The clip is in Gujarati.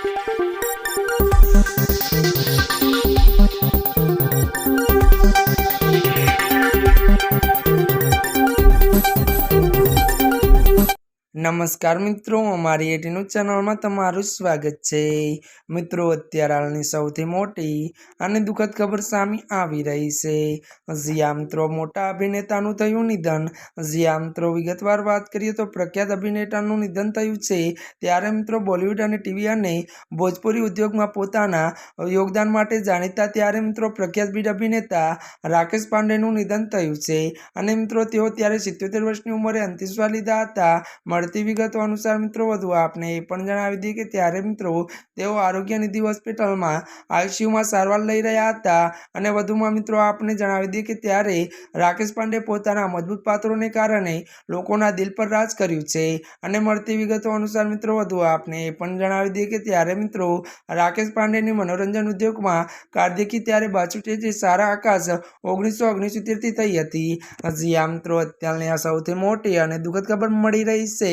Thank you. નમસ્કાર મિત્રો, અમારી એટીનું ચેનલમાં તમારું સ્વાગત છે. મિત્રો, અત્યારે હાલની સૌથી મોટી અને દુઃખદ ખબર સામે આવી રહી છે. જ્યાં મિત્રો, મોટા અભિનેતાનું થયું નિધન. જ્યાં મિત્રો, વિગતવાર વાત કરીએ તો પ્રખ્યાત અભિનેતાનું નિધન થયું છે. ત્યારે મિત્રો, બોલિવૂડ અને ટીવી અને ભોજપુરી ઉદ્યોગમાં પોતાના યોગદાન માટે જાણીતા ત્યારે મિત્રો, પ્રખ્યાત બીડ અભિનેતા રાકેશ પાંડેનું નિધન થયું છે. અને મિત્રો, તેઓ ત્યારે સિત્યોતેર વર્ષની ઉંમરે અંતિશ્વા લીધા હતા. મળતી વિગતો અનુસાર મિત્રો વધુ આપને એ પણ જણાવી દઈએ કે ત્યારે મિત્રો તેઓ આરોગ્ય નિધિ હોસ્પિટલમાં આઈસીયુમાં સારવાર લઈ રહ્યા હતા. અને વધુમાં મિત્રો આપને જણાવી દઈએ કે ત્યારે રાકેશ પાંડે પોતાના મજબૂત પાત્રોને કારણે લોકોના દિલ પર રાજ કર્યું છે. અને મળતી વિગતો અનુસાર મિત્રો વધુ આપને એ પણ જણાવી દઈએ કે ત્યારે મિત્રો રાકેશ પાંડેની મનોરંજન ઉદ્યોગમાં કાર્દિકી ત્યારે બાચુટે જે સારા આકાશ ઓગણીસો ઓગણીસિત્તેરથી થઈ હતી. હજી આ મિત્રો અત્યારની આ સૌથી મોટી અને દુઃખદ ખબર મળી રહી છે.